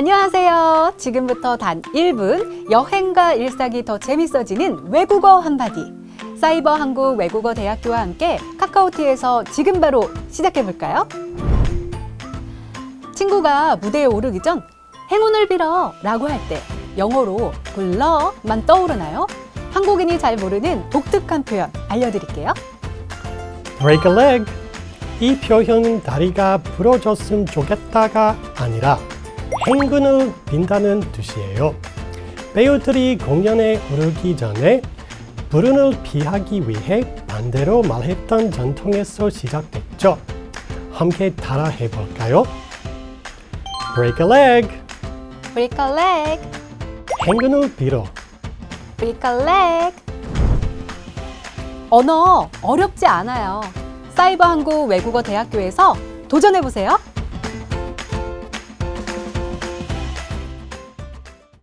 안녕하세요. 지금부터 단 1분 여행과 일상이 더 재밌어지는 외국어 한마디. 사이버 한국 외국어 대학교와 함께 카카오티에서 지금 바로 시작해 볼까요? 친구가 무대에 오르기 전 행운을 빌어 라고 할 때 영어로 굴러만 떠오르나요? 한국인이 잘 모르는 독특한 표현 알려드릴게요. break a leg. 이 표현은 다리가 부러졌으면 좋겠다가 아니라 행운을 빈다는 뜻이에요. 배우들이 공연에 오르기 전에 불운을 피하기 위해 반대로 말했던 전통에서 시작됐죠. 함께 따라 해볼까요? break a leg. Break a leg, 행운을 빌어. break a leg. 언어 어렵지 않아요. 사이버 한국 외국어 대학교에서 도전해 보세요.